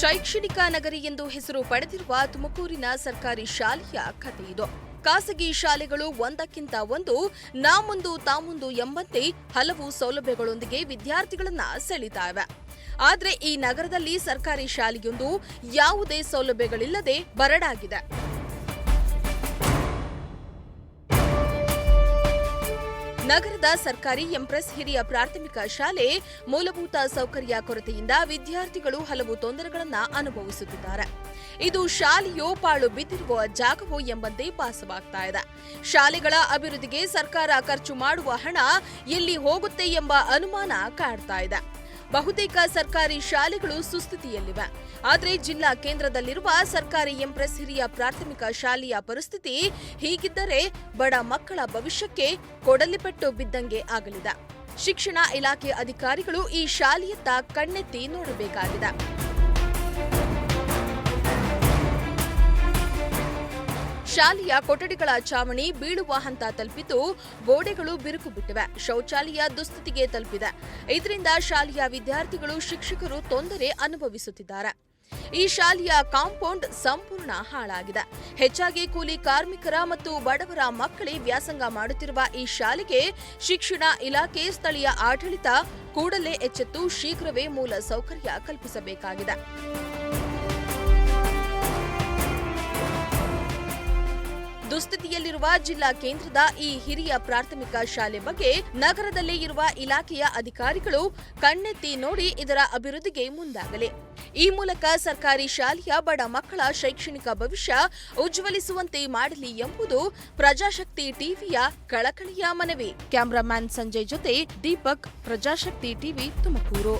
ಶೈಕ್ಷಣಿಕ ನಗರಿ ಎಂದು ಹೆಸರು ಪಡೆದಿರುವ ತುಮಕೂರಿನ ಸರ್ಕಾರಿ ಶಾಲೆಯ ಕಥೆಯಿದು ಖಾಸಗಿ ಶಾಲೆಗಳು ಒಂದಕ್ಕಿಂತ ಒಂದು ನಾ ಮುಂದು ತಾಮುಂದು ಎಂಬಂತೆ ಹಲವು ಸೌಲಭ್ಯಗಳೊಂದಿಗೆ ವಿದ್ಯಾರ್ಥಿಗಳನ್ನ ಸೆಳೀತಾ ಆದರೆ ಆದ್ರೆ ಈ ನಗರದಲ್ಲಿ ಸರ್ಕಾರಿ ಶಾಲೆಯೊಂದು ಯಾವುದೇ ಸೌಲಭ್ಯಗಳಿಲ್ಲದೆ ಬರಡಾಗಿದೆ. ನಗರದ ಸರ್ಕಾರಿ ಎಂಪ್ರೆಸ್ ಹಿರಿಯ ಪ್ರಾಥಮಿಕ ಶಾಲೆ ಮೂಲಭೂತ ಸೌಕರ್ಯ ಕೊರತೆಯಿಂದ ವಿದ್ಯಾರ್ಥಿಗಳು ಹಲವು ತೊಂದರೆಗಳನ್ನು ಅನುಭವಿಸುತ್ತಿದ್ದಾರೆ. ಇದು ಶಾಲೆಯೋ ಪಾಳು ಬಿದ್ದಿರುವ ಜಾಗವೋ ಎಂಬಂತೆ ಭಾಸವಾಗ್ತಾ ಇದೆ. ಶಾಲೆಗಳ ಅಭಿವೃದ್ಧಿಗೆ ಸರ್ಕಾರ ಖರ್ಚು ಮಾಡುವ ಹಣ ಎಲ್ಲಿ ಹೋಗುತ್ತೆ ಎಂಬ ಅನುಮಾನ ಕಾಡ್ತಾ ಇದೆ. ಬಹುತೇಕ ಸರ್ಕಾರಿ ಶಾಲೆಗಳು ಸುಸ್ಥಿತಿಯಲ್ಲಿವೆ. ಆದರೆ ಜಿಲ್ಲಾ ಕೇಂದ್ರದಲ್ಲಿರುವ ಸರ್ಕಾರಿ ಎಂಪ್ರೆಸ್ ಹಿರಿಯ ಪ್ರಾಥಮಿಕ ಶಾಲೆಯ ಪರಿಸ್ಥಿತಿ ಹೀಗಿದ್ದರೆ ಬಡ ಮಕ್ಕಳ ಭವಿಷ್ಯಕ್ಕೆ ಕೊಡಲಿಪೆಟ್ಟು ಬಿದ್ದಂಗೆ ಆಗಲಿದೆ. ಶಿಕ್ಷಣ ಇಲಾಖೆ ಅಧಿಕಾರಿಗಳು ಈ ಶಾಲೆಯತ್ತ ಕಣ್ಣೆತ್ತಿ ನೋಡಬೇಕಾಗಿದೆ. ಶಾಲೆಯ ಕೊಠಡಿಗಳ ಚಾವಣಿ ಬೀಳುವ ಹಂತ ತಲುಪಿದ್ದು ಗೋಡೆಗಳು ಬಿರುಕು ಬಿಟ್ಟಿವೆ. ಶೌಚಾಲಯ ದುಸ್ಥಿತಿಗೆ ತಲುಪಿದೆ. ಇದರಿಂದ ಶಾಲೆಯ ವಿದ್ಯಾರ್ಥಿಗಳು, ಶಿಕ್ಷಕರು ತೊಂದರೆ ಅನುಭವಿಸುತ್ತಿದ್ದಾರೆ. ಈ ಶಾಲೆಯ ಕಾಂಪೌಂಡ್ ಸಂಪೂರ್ಣ ಹಾಳಾಗಿದೆ. ಹೆಚ್ಚಾಗಿ ಕೂಲಿ ಕಾರ್ಮಿಕರ ಮತ್ತು ಬಡವರ ಮಕ್ಕಳೇ ವ್ಯಾಸಂಗ ಮಾಡುತ್ತಿರುವ ಈ ಶಾಲೆಗೆ ಶಿಕ್ಷಣ ಇಲಾಖೆ, ಸ್ಥಳೀಯ ಆಡಳಿತ ಕೂಡಲೇ ಎಚ್ಚೆತ್ತು, ಶೀಘ್ರವೇ ಮೂಲ ಸೌಕರ್ಯ ಕಲ್ಪಿಸಬೇಕಾಗಿದೆ. ದುಸ್ಥಿತಿಯಲ್ಲಿರುವ ಜಿಲ್ಲಾ ಕೇಂದ್ರದ ಈ ಹಿರಿಯ ಪ್ರಾಥಮಿಕ ಶಾಲೆ ಬಗ್ಗೆ ನಗರದಲ್ಲಿ ಇರುವ ಇಲಾಖೆಯ ಅಧಿಕಾರಿಗಳು ಕಣ್ಣೆತ್ತಿ ನೋಡಿ ಇದರ ಅಭಿವೃದ್ಧಿಗೆ ಮುಂದಾಗಲಿ. ಈ ಮೂಲಕ ಸರ್ಕಾರಿ ಶಾಲೆಯ ಬಡ ಮಕ್ಕಳ ಶೈಕ್ಷಣಿಕ ಭವಿಷ್ಯ ಉಜ್ವಲಿಸುವಂತೆ ಮಾಡಲಿ ಎಂಬುದು ಪ್ರಜಾಶಕ್ತಿ ಟಿವಿಯ ಕಳಕಳಿಯ ಮನವಿ. ಕ್ಯಾಮರಾಮ್ಯಾನ್ ಸಂಜಯ್ ಜೊತೆ ದೀಪಕ್, ಪ್ರಜಾಶಕ್ತಿ ಟಿವಿ ತುಮಕೂರು.